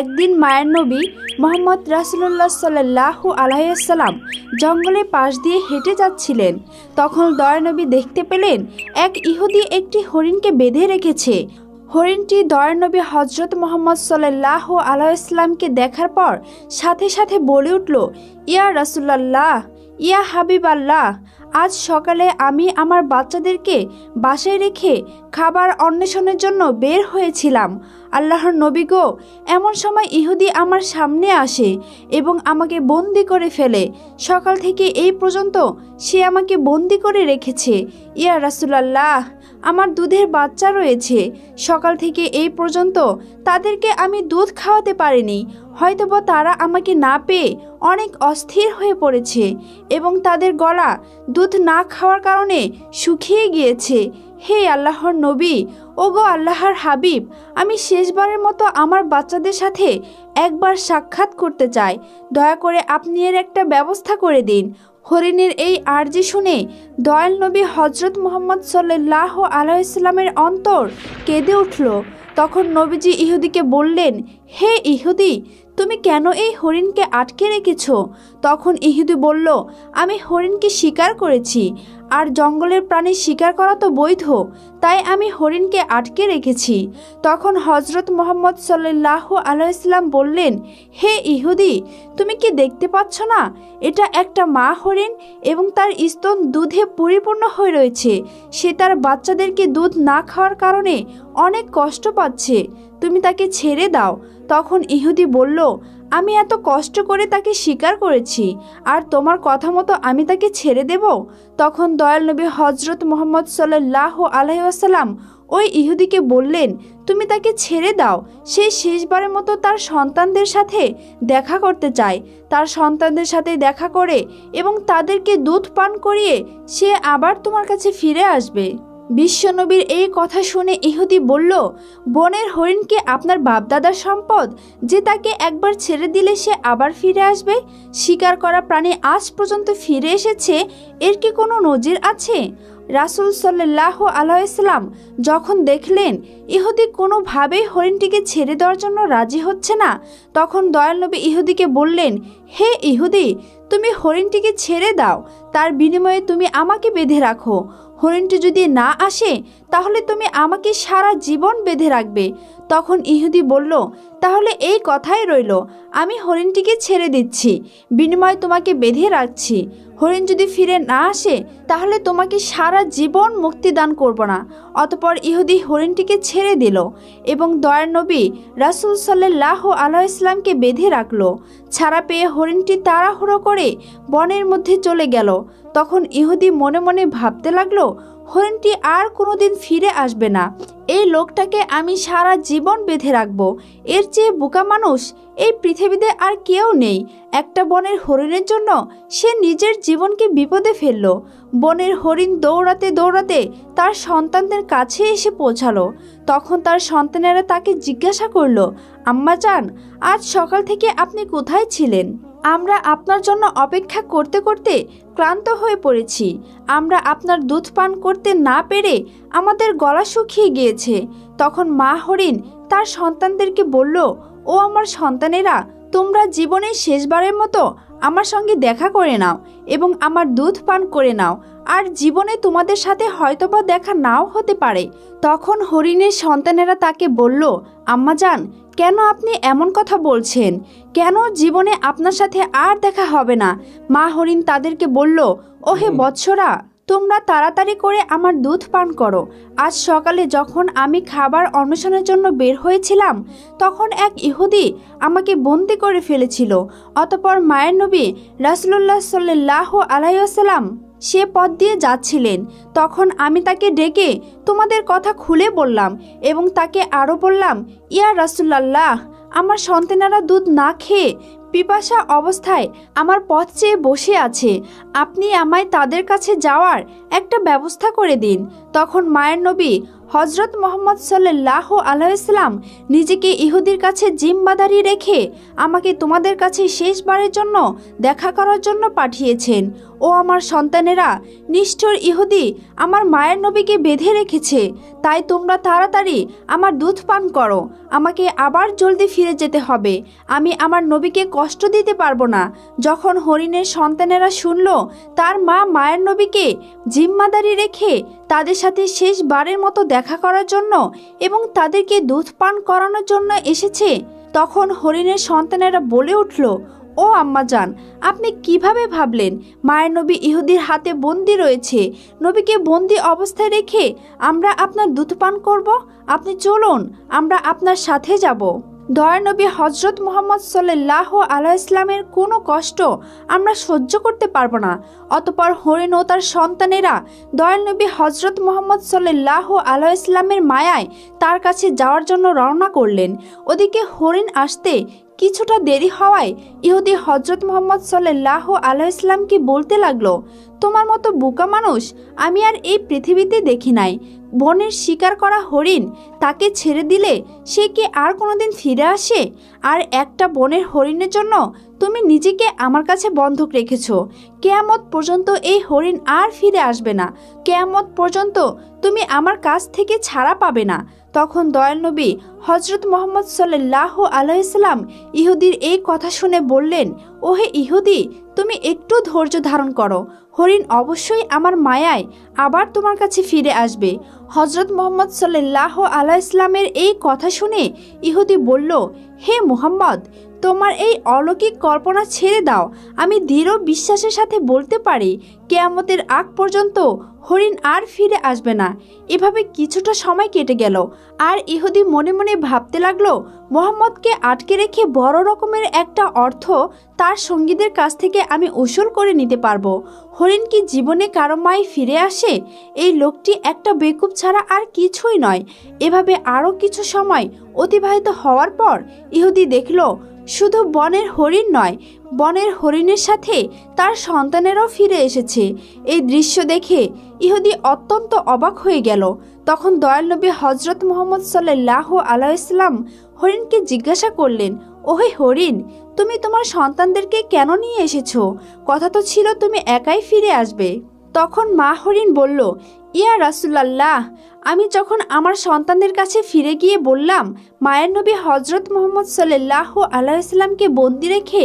একদিন মায়ের নবী মোহাম্মদ রাসুল্লাহ সাল্লাহু আলাইসাল্লাম জঙ্গলে পাশ দিয়ে হেঁটে যাচ্ছিলেন। তখন দয়ানবী দেখতে পেলেন, এক ইহুদি একটি হরিণকে বেঁধে রেখেছে। হরিণটি দয়ানবী হজরত মোহাম্মদ সাল্লাহ আলাইসলামকে দেখার পর সাথে সাথে বলে উঠল, ইয়া রাসুল্লাহ ইয়া হাবিব আল্লাহ, আজ সকালে আমি আমার বাচ্চাদেরকে বাসায় রেখে খাবার অন্বেষণের জন্য বের হয়েছিলাম। আল্লাহর নবী গো, এমন সময় ইহুদি আমার সামনে আসে এবং আমাকে বন্দি করে ফেলে। সকাল থেকে এই পর্যন্ত সে আমাকে বন্দি করে রেখেছে। ইয়া রাসুলাল্লাহ। আমার দুধের বাচ্চা রয়েছে। সকাল থেকে এই পর্যন্ত তাদেরকে আমি দুধ খাওয়াতে পারিনি। হয়তোবা তারা আমাকে না পেয়ে অনেক অস্থির হয়ে পড়েছে এবং তাদের গলা দুধ না খাওয়ার কারণে শুকিয়ে গিয়েছে। হে আল্লাহর নবী, ওগো আল্লাহর হাবিব, আমি শেষবারের মতো আমার বাচ্চাদের সাথে একবার সাক্ষাৎ করতে চাই। দয়া করে আপনি এর একটা ব্যবস্থা করে দিন। হরিণের এই আর্জি শুনে দয়াল নবী হজরত মোহাম্মদ সাল্লাহ আলাইসাল্লামের অন্তর কেঁদে উঠল। তখন নবীজি ইহুদিকে বললেন হে ইহুদি, তুমি কেন এই হরিণকে আটকে রেখেছ? তখন ইহুদি বলল, আমি হরিণকে শিকার করেছি, আর জঙ্গলের প্রাণী শিকার করা তো বৈধ, তাই আমি হরিণকে আটকে রেখেছি। তখন হজরত মোহাম্মদ সাল্লাহ আলাইসলাম বললেন, হে ইহুদি, তুমি কি দেখতে পাচ্ছ না? এটা একটা মা হরিণ এবং তার স্তন দুধে পরিপূর্ণ হয়ে রয়েছে। সে তার বাচ্চাদেরকে দুধ না খাওয়ার কারণে অনেক কষ্ট পাচ্ছে। তুমি তাকে ছেড়ে দাও। তখন ইহুদি বলল, আমি এত কষ্ট করে তাকে স্বীকার করেছি, আর তোমার কথা মতো আমি তাকে ছেড়ে দেব? তখন দয়াল নবী হজরত মোহাম্মদ সাল্লাহ আলহাসাল্লাম ওই ইহুদিকে বললেন, তুমি তাকে ছেড়ে দাও। সে শেষবারের মতো তার সন্তানদের সাথে দেখা করতে চায়। তার সন্তানদের সাথে দেখা করে এবং তাদেরকে দুধ পান করিয়ে সে আবার তোমার কাছে ফিরে আসবে। বিশ্বনবীর এই কথা শুনে ইহুদি বলল, বনের হরিণকে আপনার বাপদাদার সম্পদ, যে তাকে একবার ছেড়ে দিলে সে আবার ফিরে আসবে? শিকার করা প্রাণী আজ পর্যন্ত ফিরে এসেছে, এর কি কোনো নজির আছে? রাসুল সাল্লাহ আলাইসাল্লাম যখন দেখলেন ইহুদি কোনোভাবেই হরিণটিকে ছেড়ে দেওয়ার জন্য রাজি হচ্ছে না। তখন দয়াল নবী ইহুদিকে বললেন, হে ইহুদি, তুমি হরিণটিকে ছেড়ে দাও। তার বিনিময়ে তুমি আমাকে বেঁধে রাখো। হরিণটি যদি না আসে, তাহলে তুমি আমাকে সারা জীবন বেঁধে রাখবে। তখন ইহুদি বলল, তাহলে এই কথাই রইল, আমি হরিণটিকে ছেড়ে দিচ্ছি, বিনিময়ে তোমাকে বেঁধে রাখছি। হরিণ যদি ফিরে না আসে, তাহলে তোমাকে সারা জীবন মুক্তি দান করব না। অতপর ইহুদি হরিণটিকে ছেড়ে দিল এবং দয়ার নবী রাসুল সাল্লাহ আল্লাহ ইসলামকে বেঁধে রাখল। ছাড়া পেয়ে হরিণটি তাড়াহুড়ো করে বনের মধ্যে চলে গেল। তখন ইহুদি মনে মনে ভাবতে লাগল হরিণটি আর কোনোদিন ফিরে আসবে না। এই লোকটাকে আমি সারা জীবন বেঁধে রাখব। এর চেয়ে বোকা মানুষ এই পৃথিবীতে আর কেউ নেই। একটা বনের হরিণের জন্য সে নিজের জীবনকে বিপদে ফেলল। বনের হরিণ দৌড়াতে দৌড়াতে তার সন্তানদের কাছে এসে পৌঁছালো। তখন তার সন্তানেরা তাকে জিজ্ঞাসা করল আম্মা চান আজ সকাল থেকে আপনি কোথায় ছিলেন? আমরা আপনার জন্য অপেক্ষা করতে করতে ক্লান্ত হয়ে পড়েছি। আমরা আপনার দুধ পান করতে না পেরে আমাদের গলা শুকিয়ে গিয়েছে। তখন মা হরিণ তার সন্তানদেরকে বলল, ও আমার সন্তানেরা, তোমরা জীবনের শেষবারের মতো আমার সঙ্গে দেখা করে নাও এবং আমার দুধ পান করে নাও। আর জীবনে তোমাদের সাথে হয়তোবা দেখা নাও হতে পারে। তখন হরিণের সন্তানেরা তাকে বলল, আম্মা যান কেন আপনি এমন কথা বলছেন? কেন জীবনে আপনার সাথে আর দেখা হবে না? মা হরিণ তাদেরকে বলল ওহে বৎসরা তোমরা তাড়াতাড়ি করে আমার দুধ পান করো। আজ সকালে যখন আমি খাবার অন্বেষণের জন্য বের হয়েছিলাম তখন এক ইহুদি আমাকে বন্দি করে ফেলেছিল। অতপর মায়ের নবী রাসুল্লাহ সাল্লাহ আলাইসাল্লাম সে পথ দিয়ে যাচ্ছিলেন। তখন আমি তাকে ডেকে তোমাদের কথা খুলে বললাম এবং তাকে আরও বললাম, ইয়া রাসুল্লাহ আমার সন্তানেরা দুধ না খেয়ে পিপাসা অবস্থায় আমার পথ চেয়ে বসে আছে। আপনি আমায় তাদের কাছে যাওয়ার একটা ব্যবস্থা করে দিন। তখন মায়ের নবী হজরত মোহাম্মদ সাল্লাহ আলাইসলাম নিজেকে ইহুদির কাছে জিম্মাদারি রেখে আমাকে তোমাদের কাছে শেষবারের জন্য দেখা করার জন্য পাঠিয়েছেন। ও আমার সন্তানেরা, নিষ্ঠুর ইহুদি আমার মায়ের নবীকে বেঁধে রেখেছে। তাই তোমরা তাড়াতাড়ি আমার দুধ পান করো। আমাকে আবার জলদি ফিরে যেতে হবে। আমি আমার নবীকে কষ্ট দিতে পারব না। যখন হরিণের সন্তানেরা শুনল, তার মা মায়ের নবীকে জিম্মাদারি রেখে তাদের সাথে শেষবারের মতো দেখা করার জন্য এবং তাদেরকে দুধ পান করানোর জন্য এসেছে, তখন হরিণের সন্তানেরা বলে উঠল, ও আম্মাজান, আপনি কীভাবে ভাবলেন মায়ের নবী ইহুদির হাতে বন্দি রয়েছে? নবীকে বন্দি অবস্থায় রেখে আমরা আপনার দুধ পান করব? আপনি চলুন, আমরা আপনার সাথে যাব। দয়া নবী হজরত মোহাম্মদ সাল্লাহ আলাহ ইসলামের কোনো কষ্ট আমরা সহ্য করতে পারব না। অতপর হরিণ ও তার সন্তানেরা দয়ানবী হজরত মোহাম্মদ সাল্লাহ আলাহ ইসলামের মায়ায় তার কাছে যাওয়ার জন্য রওনা করলেন। ওদিকে হরিণ আসতে কিছুটা দেরি হওয়ায় ইহুদি হজরত মোহাম্মদ সাল্লাহ আলাহ ইসলামকে বলতে লাগল? তোমার মতো বোকা মানুষ আমি আর এই পৃথিবীতে দেখি নাই। বনের শিকার করা হরিণ তাকে ছেড়ে দিলে সে কি আর কোনোদিন ফিরে আসে? আর একটা বনের হরিণের জন্য তুমি নিজেকে আমার কাছে বন্ধক রেখেছ। কেয়ামত পর্যন্ত এই হরিণ আর ফিরে আসবে না। কেয়ামত পর্যন্ত তুমি আমার কাছ থেকে ছাড়া পাবে না। তখন দয়াল নবী হজরত মোহাম্মদ সাল্লাহ আলাইসাল্লাম ইহুদির এই কথা শুনে বললেন, ওহে ইহুদি, তুমি একটু ধৈর্য ধারণ করো। হরিণ অবশ্যই আমার মায়ায় আবার তোমার কাছে ফিরে আসবে। হজরত মোহাম্মদ সাল্লাহ আলাইসলামের এই কথা শুনে ইহুদি বলল, হে মুহাম্মদ তোমার এই অলৌকিক কল্পনা ছেড়ে দাও। আমি দৃঢ় বিশ্বাসের সাথে বলতে পারি, কেয়ামতের আগ পর্যন্ত হরিণ আর ফিরে আসবে না। এভাবে কিছুটা সময় কেটে গেল। আর ইহুদি মনে মনে ভাবতে লাগল, মোহাম্মদকে আটকে রেখে বড় রকমের একটা অর্থ তার সঙ্গীদের কাছ থেকে আমি উসুল করে নিতে পারব। হরিণ কি জীবনে কারও মায় ফিরে আসে? এই লোকটি একটা বেকুব ছাড়া আর কিছুই নয়। এভাবে আরও কিছু সময় অতিবাহিত হওয়ার পর ইহুদি দেখল শুধু বনের হরিণ নয়, বনের হরিণের সাথে তার সন্তানেরও ফিরে এসেছে। এই দৃশ্য দেখে ইহুদি অত্যন্ত অবাক হয়ে গেল। তখন দয়াল নবী হজরত মোহাম্মদ সাল্লাহ আলাইসলাম হরিণকে জিজ্ঞাসা করলেন, ওহে হরিণ, তুমি তোমার সন্তানদেরকে কেন নিয়ে এসেছ? কথা তো ছিল তুমি একাই ফিরে আসবে। তখন মা হরিণ বলল ইয়া রাসুলাল্লাহ, আমি যখন আমার সন্তানদের কাছে ফিরে গিয়ে বললাম, মায়ের নবী হজরত মোহাম্মদ সাল্লাহ আলাইসাল্লামকে বন্দি রেখে,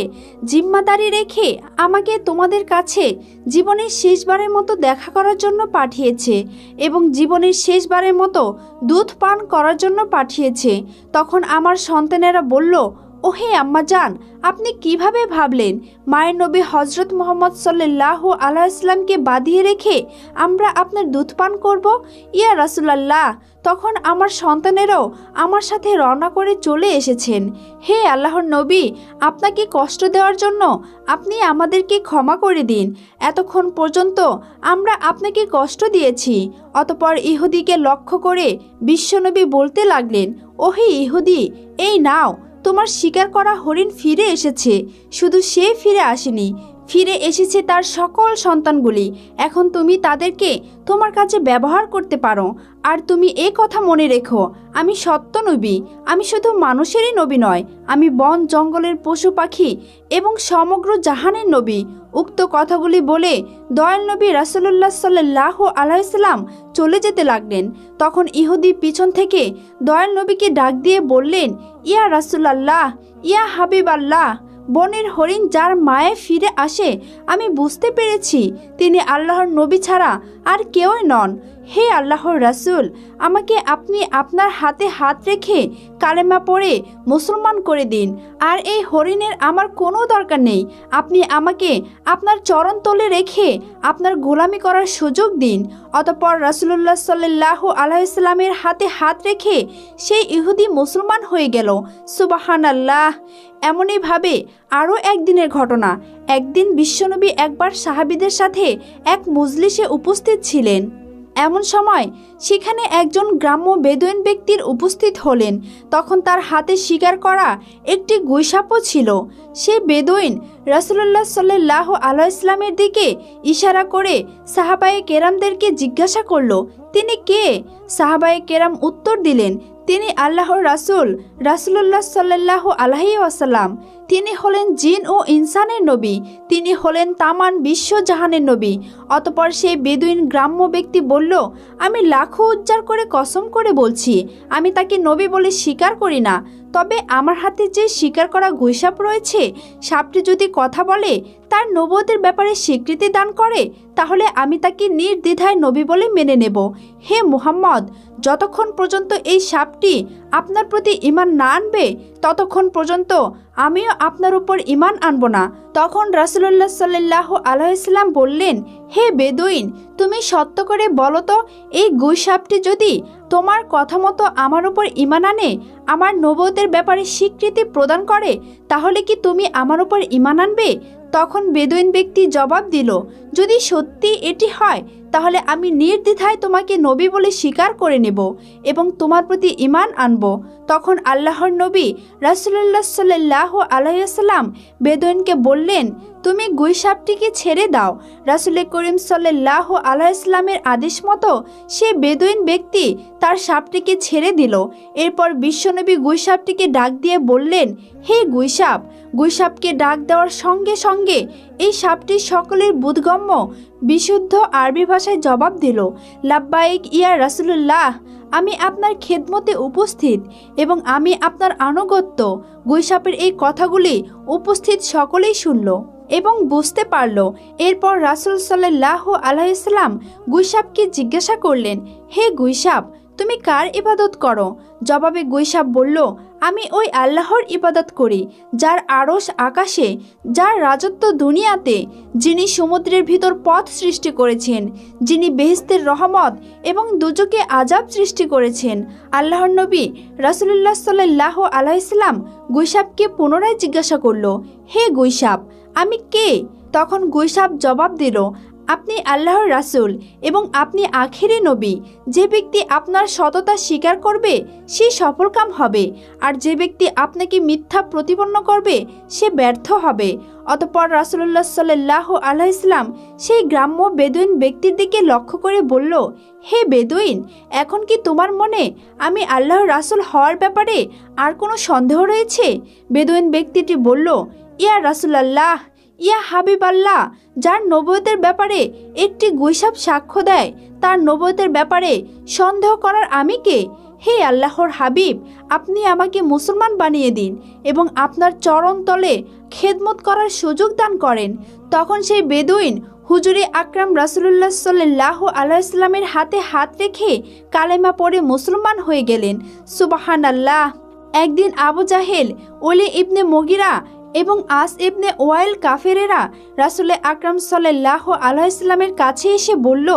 জিম্মাদারি রেখে আমাকে তোমাদের কাছে জীবনের শেষবারের মতো দেখা করার জন্য পাঠিয়েছে এবং জীবনের শেষবারের মতো দুধ পান করার জন্য পাঠিয়েছে, তখন আমার সন্তানেরা বলল ওহে আম্মা যান আপনি কীভাবে ভাবলেন মায়ের নবী হজরত মোহাম্মদ সাল্লাহ আল্লাহ ইসলামকে বাঁধিয়ে রেখে আমরা আপনার দুধ পান করব? ইয়া রাসুলাল্লাহ, তখন আমার সন্তানেরাও আমার সাথে রওনা করে চলে এসেছেন। হে আল্লাহর নবী, আপনাকে কষ্ট দেওয়ার জন্য আপনি আমাদেরকে ক্ষমা করে দিন। এতক্ষণ পর্যন্ত আমরা আপনাকে কষ্ট দিয়েছি। অতপর ইহুদিকে লক্ষ্য করে বিশ্বনবী বলতে লাগলেন, ওহে ইহুদি, এই নাও তোমার শিকার করা হরিণ ফিরে এসেছে। শুধু সে ফিরে আসেনি ফিরে এসেছে তার সকল সন্তানগুলি। এখন তুমি তাদেরকে তোমার কাছে ব্যবহার করতে পারো। আর তুমি এ কথা মনে রেখো, আমি সত্য নবী, আমি শুধু মানুষেরই নবী নয়, আমি বন, জঙ্গলের পশু পাখি এবং সমগ্র জাহানের নবী। উক্ত কথাগুলি বলে দয়াল নবী রাসুল্লাহ সাল্লাহ আলাইসাল্লাম চলে যেতে লাগলেন। তখন ইহুদি পিছন থেকে দয়াল নবীকে ডাক দিয়ে বললেন, ইয়া রাসুলাল্লাহ, ইয়া হাবিব আল্লাহ বনের হরিণ যার মায়ে ফিরে আসে, আমি বুঝতে পেরেছি, তিনি আল্লাহর নবী ছাড়া আর কেউই নন। হে আল্লাহর রাসুল, আমাকে আপনি আপনার হাতে হাত রেখে কালেমা পড়ে মুসলমান করে দিন। আর এই হরিণের আমার কোনো দরকার নেই। আপনি আমাকে আপনার চরণ তলে রেখে আপনার গোলামি করার সুযোগ দিন। অতপর রাসুলুল্লাহ সাল্লাহ আলাইসাল্লামের হাতে হাত রেখে সেই ইহুদি মুসলমান হয়ে গেল। সুবাহান আল্লাহ এমনইভাবে আরও একদিনের ঘটনা। একদিন বিশ্বনবী একবার সাহাবিদের সাথে এক মজলিসে উপস্থিত ছিলেন। এমন সময় সেখানে একজন গ্রাম্য বেদুইন ব্যক্তির উপস্থিত হলেন। তখন তার হাতে শিকার করা একটি গুইসাপও ছিল। সে বেদুইন রাসুল্লাহ সাল্লাহ আলাইসলামের দিকে ইশারা করে সাহাবায়ে কেরামদেরকে জিজ্ঞাসা করল, তিনি কে? সাহাবায়ে কেরাম উত্তর দিলেন, তিনি আল্লাহর রাসূল রাসূলুল্লাহ সাল্লাল্লাহু আলাইহি ওয়াসাল্লাম। তিনি হলেন জিন ও ইনসানের নবী। তিনি হলেন তামান বিশ্বজাহানের নবী। অতপর সেই বেদুইন গ্রাম্য ব্যক্তি বলল, আমি লাখো উজ্জার করে কসম করে বলছি, আমি তাকে নবী বলে স্বীকার করি না। তবে আমার হাতে যে স্বীকার করা গুইসাপ রয়েছে, সাপটি যদি কথা বলে, তার নবতের ব্যাপারে স্বীকৃতি দান করে, তাহলে আমি তাকে নির্দ্বিধায় নবী বলে মেনে নেব। হে মুহাম্মদ, যতক্ষণ পর্যন্ত এই সাপটি আপনার প্রতি ইমান না আনবে, ততক্ষণ পর্যন্ত আমিও আপনার উপর ইমান আনব না। তখন রাসুল্লাহ সাল্লাহ আলাইসাল্লাম বললেন, হে বেদুইন, তুমি সত্য করে বলো তো, এই গুই সাপটি যদি তোমার কথা মতো আমার উপর ইমান আনে, আমার নবতের ব্যাপারে স্বীকৃতি প্রদান করে, তাহলে কি তুমি আমার উপর ইমান আনবে? তখন বেদুইন ব্যক্তি জবাব দিল, যদি সত্যি এটি হয় তাহলে আমি নির্দ্বিধায় তোমাকে নবী বলে স্বীকার করে নেব এবং তোমার প্রতি ইমান আনব। তখন আল্লাহর নবী রাসুল্লাহ সাল্লাহ আলাইসাল্লাম বেদুইনকে বললেন, তুমি গুইসাপটিকে ছেড়ে দাও। রাসুল করিম সাল্লাহ আলাইসলামের আদেশ মতো সে বেদুইন ব্যক্তি তার সাপটিকে ছেড়ে দিল। এরপর বিশ্বনবী গুইসাপটিকে ডাক দিয়ে বললেন, হে গুইসাপ গুইসাপকে ডাক দেওয়ার সঙ্গে সঙ্গে এই সাপটি সকলের বোধগম্য, বিশুদ্ধ আরবি ভাষায় জবাব দিল, লাব্বাইক ইয়া রাসুলুল্লাহ, আমি আপনার খেদমতে উপস্থিত এবং আমি আপনার আনুগত্য। গুইসাপের এই কথাগুলি উপস্থিত সকলেই শুনল এবং বুঝতে পারল। এরপর রাসুল সাল্লাহ আলাইসাল্লাম গুইসাপকে জিজ্ঞাসা করলেন, হে গুইসাপ তুমি কার ইবাদত করো? জবাবে গুইসাপ বলল, আমি ওই আল্লাহর ইবাদত করি, যার আড়স আকাশে, যার রাজত্ব দুনিয়াতে, যিনি সমুদ্রের ভিতর পথ সৃষ্টি করেছেন, যিনি বেহেস্তের রহমত এবং দুজকে আজাব সৃষ্টি করেছেন। আল্লাহর নবী রাসুলুল্লাহ সাল্লাহ আলাইসাল্লাম গুইসাপকে পুনরায় জিজ্ঞাসা করল, হে গুইসাপ আমি কে? তখন গুইসাপ জবাব দিল আপনি আল্লাহর রাসূল এবং আপনি আখেরি নবী। যে ব্যক্তি আপনার সততা স্বীকার করবে, সে সফলকাম হবে। আর যে ব্যক্তি আপনাকে মিথ্যা প্রতিপন্ন করবে, সে ব্যর্থ হবে। অতপর রাসুল্লাহ সাল্লাহ আলাইসলাম সেই গ্রাম্য বেদুইন ব্যক্তির দিকে লক্ষ্য করে বলল, হে বেদুইন, এখন কি তোমার মনে আমি আল্লাহর রাসূল হওয়ার ব্যাপারে আর কোনো সন্দেহ রয়েছে? বেদুইন ব্যক্তিটি বলল, ইয়া রাসুলাল্লাহ ইয়া হাবিব আল্লাহ যার নবতের ব্যাপারে একটি গৈসাব সাক্ষ্য দেয়, তার নবতের ব্যাপারে সন্দেহ করার আমি কে? হে আল্লাহর হাবিব, আপনি আমাকে মুসলমান বানিয়ে দিন এবং আপনার চরণ তলে খেদমত করার সুযোগ দান করেন। তখন সেই বেদুইন হুজুরি আকরাম রাসুলুল্লাহ সাল্লাহ আলাইসলামের হাতে হাত রেখে কালেমা পড়ে মুসলমান হয়ে গেলেন। সুবাহান আল্লাহ একদিন আবু জাহেল ওলি ইবনে মগিরা এবং আস ইবনে ওয়াইল কাফেরেরা রাসুলে আকরাম সাল্লাহ আলাইসলামের কাছে এসে বলল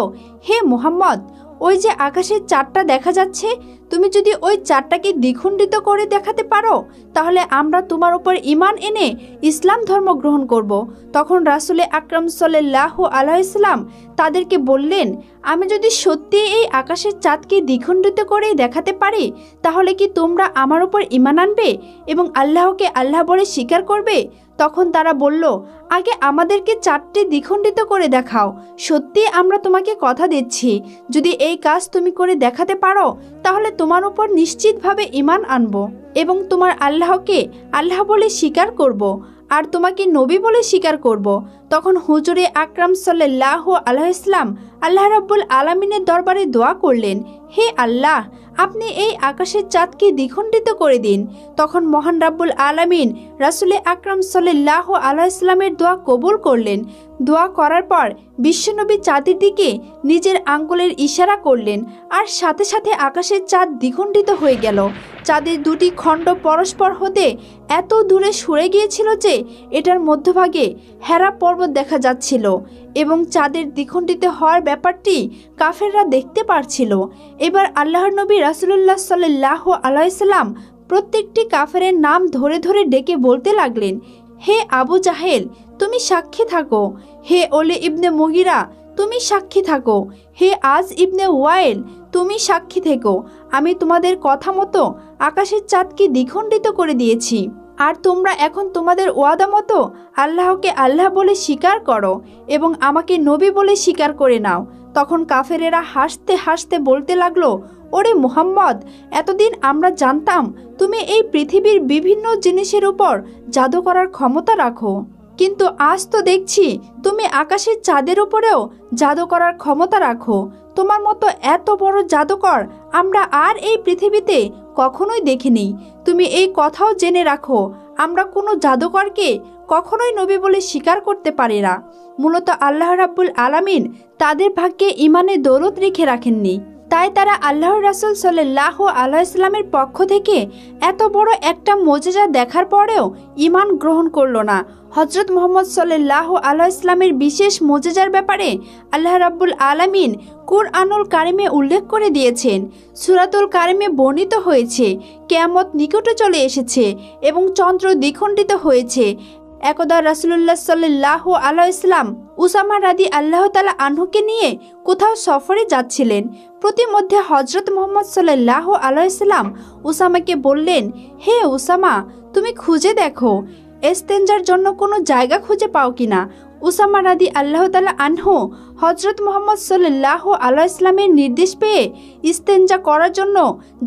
হে মুহাম্মদ ওই যে আকাশের চারটা দেখা যাচ্ছে, তুমি যদি ওই চারটাকে দ্বিখণ্ডিত করে দেখাতে পারো, তাহলে আমরা তোমার উপর ইমান এনে ইসলাম ধর্ম গ্রহণ করব। তখন রাসুলে আকরাম সাল্লাহ আলাইসলাম তাদেরকে বললেন, আমি যদি সত্যি এই আকাশের চাঁদকে দ্বিখণ্ডিত করে দেখাতে পারি, তাহলে কি তোমরা আমার উপর ইমান আনবে এবং আল্লাহকে আল্লাহ বলে স্বীকার করবে তখন তারা বলল আগে আমাদেরকে চারটে দ্বিখণ্ডিত করে দেখাও। সত্যি আমরা তোমাকে কথা দিচ্ছি। যদি এই কাজ তুমি করে দেখাতে পারো, তাহলে তোমার উপর নিশ্চিতভাবে ইমান আনব এবং তোমার আল্লাহকে আল্লাহ বলে স্বীকার করব আর তোমাকে নবী বলে স্বীকার করব। তখন হুজুরে আকরাম সাল্লাহ আল্লাহ ইসলাম আল্লাহ রাব্বুল আলমিনের দরবারে দোয়া করলেন, হে আল্লাহ আপনি এই আকাশের চাঁদকে দ্বিখণ্ডিত করে দিন। তখন মহান রাব্বুল আলামিন রাসুলে আকরাম সাল্লাহ আল্লাহ ইসলামের দোয়া কবুল করলেন। দোয়া করার পর বিশ্বনবী চাঁদের দিকে নিজের আঙ্গুলের ইশারা করলেন আর সাথে সাথে আকাশের চাঁদ দ্বিখণ্ডিত হয়ে গেল। চাঁদের দুটি খণ্ড পরস্পর হতে এত দূরে সরে গিয়েছিল যে এটার মধ্যভাগে হেরা পর্বত দেখা যাচ্ছিল এবং চাঁদের দ্বিখণ্ডিত হওয়ার ব্যাপারটি কাফেররা দেখতে পারছিল। এবার আল্লাহর নবী রাসুলুল্লাহ সাল্লাহ আলাইসাল্লাম প্রত্যেকটি কাফেরের নাম ধরে ধরে ডেকে বলতে লাগলেন, হে আবু জাহেল, তুমি সাক্ষী থাকো। হে ওলে ইবনে মুগিরা তুমি সাক্ষী থাকো। হে আজ ইবনে ওয়াইল, তুমি সাক্ষী থেকো। আমি তোমাদের কথা মতো আকাশের চাঁদকে দ্বিখণ্ডিত করে দিয়েছি। আর তোমরা এখন তোমাদের ওয়াদা মতো আল্লাহকে আল্লাহ বলে স্বীকার করো এবং আমাকে নবী বলে স্বীকার করে নাও। তখন কাফেরেরা হাসতে হাসতে বলতে লাগল, ওরে মুহাম্মদ, এতদিন আমরা জানতাম তুমি এই পৃথিবীর বিভিন্ন জিনিসের উপর জাদু করার ক্ষমতা রাখো। কিন্তু আজ তো দেখছি তুমি আকাশের চাঁদের উপরেও জাদু করার ক্ষমতা রাখো। তোমার মতো এত বড় জাদুকর আমরা আর এই পৃথিবীতে কখনোই দেখিনি। তুমি এই কথাও জেনে রাখো, আমরা কোনো জাদুকরকে কখনোই নবী বলে স্বীকার করতে পারি না। মূলত আল্লাহ রাব্বুল আলামিন তাদের ভাগ্যে ইমানে দৌলত রেখে রাখেননি। তাই তারা আল্লাহ রাসুল সাল্লাহ আলাইসলামের পক্ষ থেকে এত বড় একটা মজেজা দেখার পরেও ইমান গ্রহণ করল না। হজরত মোহাম্মদ সাল্লাহ আলাইসলামের বিশেষ মজেজার ব্যাপারে আল্লাহ রাব্বুল আলামিন কুরআনুল কারিমে উল্লেখ করে দিয়েছেন। সুরাতুল কারিমে বর্ণিত হয়েছে, কেয়ামত নিকটে চলে এসেছে এবং চন্দ্র দ্বিখণ্ডিত হয়েছে একদা রাসুলুল্লাহ সাল্লাহ আল্লাহ ইসলাম উসামা রাদি আল্লাহ তালা আনহুকে নিয়ে কোথাও সফরে যাচ্ছিলেন। প্রতিমধ্যে হজরত মোহাম্মদ সাল্লাহ আল্লাহ ইসলাম উসামাকে বললেন, হে উসামা, তুমি খুঁজে দেখো। এস্তেঞ্জার জন্য কোনো জায়গা খুঁজে পাও কিনা উসামা রাদি আল্লাহ তালা আনহু হজরত মোহাম্মদ সাল্লাহ আল্লাহ ইসলামের নির্দেশ পেয়ে ইস্তেঞ্জা করার জন্য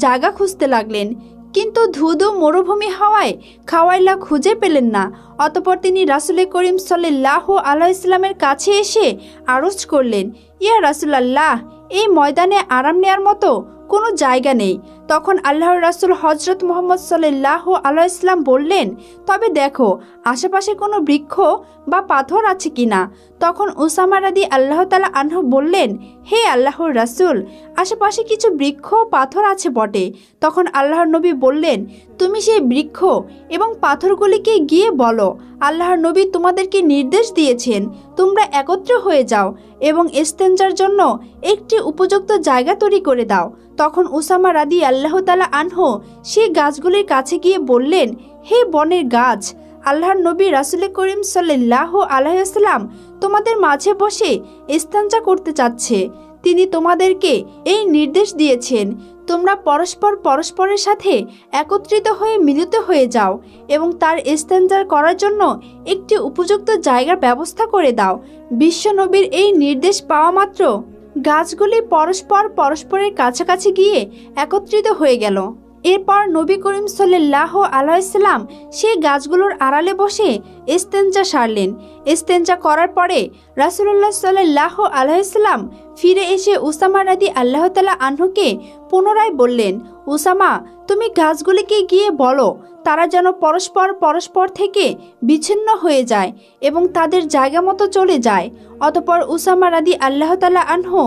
জায়গা খুঁজতে লাগলেন। কিন্তু ধুধু মরুভূমি হওয়ায় খাওয়াইলা খুঁজে পেলেন না। অতপর তিনি রাসুল করিম সাল্লাহ আল্লাহ ইসলামের কাছে এসে আরজ করলেন, ইয়া রাসুলাল্লাহ, এই ময়দানে আরাম নেয়ার মতো কোনো জায়গা নেই। তখন আল্লাহর রাসুল হজরত মোহাম্মদ সাল্লাহ আল্লাহ ইসলাম বললেন, তবে দেখো, আশেপাশে কোনো বৃক্ষ বা পাথর আছে কিনা? তখন উসামা রাদি আল্লাহ তালা আনহু বললেন, হে আল্লাহর রাসুল, আশেপাশে কিছু বৃক্ষ পাথর আছে বটে। তখন আল্লাহর নবী বললেন, তুমি সেই বৃক্ষ এবং পাথরগুলিকে গিয়ে বলো। আল্লাহর নবী তোমাদেরকে নির্দেশ দিয়েছেন, তোমরা একত্র হয়ে যাও এবং এস্তেঞ্জার জন্য একটি উপযুক্ত জায়গা তৈরি করে দাও। তখন ওসামা রাদি আল্লাহ তালা আনহু সেই গাছগুলির কাছে গিয়ে বললেন, হে বনের গাছ, আল্লাহর নবী রাসুল করিম সাল্লাহ আলাইসাল্লাম তোমাদের মাঝে বসে ইস্তাঞ্জা করতে চাচ্ছে। তিনি তোমাদেরকে এই নির্দেশ দিয়েছেন, তোমরা পরস্পর পরস্পরের সাথে একত্রিত হয়ে মিলিত হয়ে যাও এবং তার ইস্তেঞ্জার করার জন্য একটি উপযুক্ত জায়গার ব্যবস্থা করে দাও। বিশ্বনবীর এই নির্দেশ পাওয়া মাত্র গাছগুলি পরস্পর পরস্পরের কাছাকাছি গিয়ে একত্রিত হয়ে গেল। এরপর নবী করিম সাল্লাহ আলাইসাল্লাম সেই গাছগুলোর আড়ালে বসে ইস্তেঞ্জা সারলেন। ইস্তেঞ্জা করার পরে রাসুল্লাহ সাল্লাহ আলাইসাল্লাম ফিরে এসে উসামা রাদি আল্লাহ তালা আনহুকে পুনরায় বললেন, উসামা, তুমি গাছগুলিকে গিয়ে বলো, তারা যেন পরস্পর পরস্পর থেকে বিচ্ছিন্ন হয়ে যায় এবং তাদের জায়গা মতো চলে যায়। অতপর উসামা রাদি আল্লাহ তালা আনহু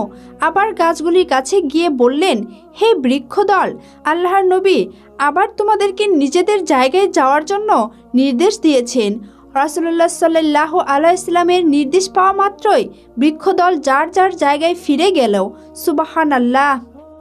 আবার গাছগুলির কাছে গিয়ে বললেন, হে বৃক্ষদল, আল্লাহর নবী আবার তোমাদেরকে নিজেদের জায়গায় যাওয়ার জন্য নির্দেশ দিয়েছেন। রাসুল্লাহ সাল্লাহ আলাহ ইসলামের নির্দেশ পাওয়া মাত্রই বৃক্ষদল যার যার জায়গায় ফিরে গেল। সুবাহান আল্লাহ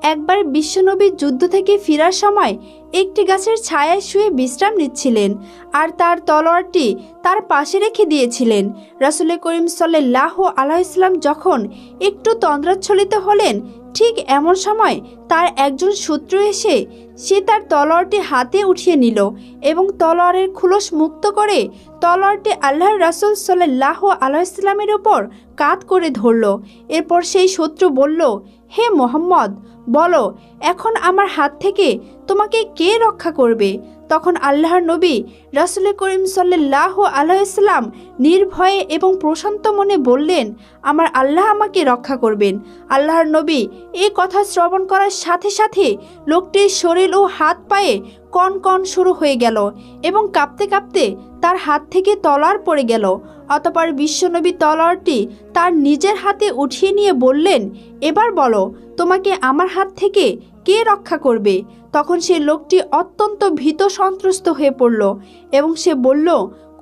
একবার বিশ্বনবী যুদ্ধ থেকে ফেরার সময় একটি গাছের ছায়ায় শুয়ে বিশ্রাম নিচ্ছিলেন আর তার তলোয়ারটি তার পাশে রেখে দিয়েছিলেন। রাসুল করিম সাল্লাহ আলাহ ইসলাম যখন একটু তন্দ্রাচ্ছলিত হলেন ঠিক এমন সময় তার একজন শত্রু এসে সে তার তলোয়ারটি হাতে উঠিয়ে নিল এবং তলোয়ারের খুলস মুক্ত করে তলোয়ারটি আল্লাহর রাসুল সাল্লাহ আলাইসলামের ওপর কাত করে ধরল। এরপর সেই শত্রু বলল, হে মোহাম্মদ, বলো, এখন আমার হাত থেকে তোমাকে কে রক্ষা করবে? তখন আল্লাহর নবী রাসুল করিম সাল্লাহ আলাইসাল্লাম নির্ভয়ে এবং প্রশান্ত মনে বললেন, আমার আল্লাহ আমাকে রক্ষা করবেন। আল্লাহর নবী এই কথা শ্রবণ করার সাথে সাথে লোকটির শরীর ও হাত পায়ে কন কন শুরু হয়ে গেল এবং কাঁপতে কাঁপতে তার হাত থেকে তলার পড়ে গেল। অতপর বিশ্বনবী তলোয়ারটি তার নিজের হাতে উঠিয়ে নিয়ে বললেন, এবার বলো, তোমাকে আমার হাত থেকে কে রক্ষা করবে? তখন সে লোকটি অত্যন্ত ভীত সন্ত্রস্ত হয়ে পড়ল এবং সে বলল,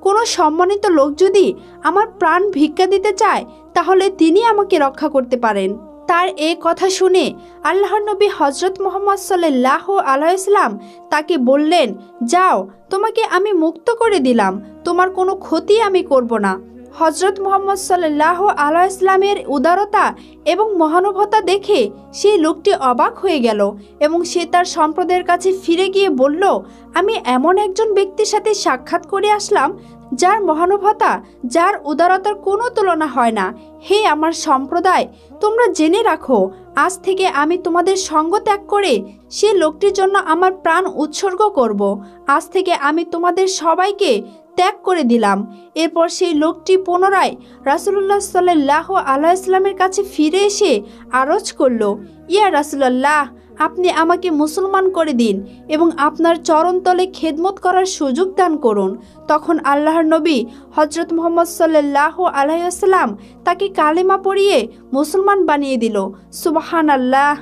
কোনো সম্মানিত লোক যদি আমার প্রাণ ভিক্ষা দিতে চায়, তাহলে তিনি আমাকে রক্ষা করতে পারেন। তার এ কথা শুনে আল্লাহর নবী হজরত মোহাম্মদ সাল্লাহ আলাইসলাম তাকে বললেন, যাও, তোমাকে আমি মুক্ত করে দিলাম, তোমার কোনো ক্ষতি আমি করব না। হজরত মোহাম্মদ সাল্লাহ আলাহ ইসলামের উদারতা এবং মহানুভতা দেখে সেই লোকটি অবাক হয়ে গেল এবং সে তার সম্প্রদায়ের কাছে ফিরে গিয়ে বলল, আমি এমন একজন ব্যক্তির সাথে সাক্ষাৎ করে আসলাম, যার মহানুভতা, যার উদারতার কোনো তুলনা হয় না। হে আমার সম্প্রদায়, তোমরা জেনে রাখো, আজ থেকে আমি তোমাদের সঙ্গ ত্যাগ করে সে লোকটির জন্য আমার প্রাণ উৎসর্গ করব। আজ থেকে আমি তোমাদের সবাইকে ত্যাগ করে দিলাম। এরপর সেই লোকটি পুনরায় রাসুলুল্লাহ সাল্লাহ আল্লাহ ইসলামের কাছে ফিরে এসে আরজ করল, ইয়া রাসুলাল্লাহ, আপনি আমাকে মুসলমান করে দিন এবং আপনার চরণতলে খেদমত করার সুযোগ দান করুন। তখন আল্লাহর নবী হজরত মোহাম্মদ সাল্লাহ আলাইসাল্লাম তাকে কালেমা পড়িয়ে মুসলমান বানিয়ে দিল। সুবাহান আল্লাহ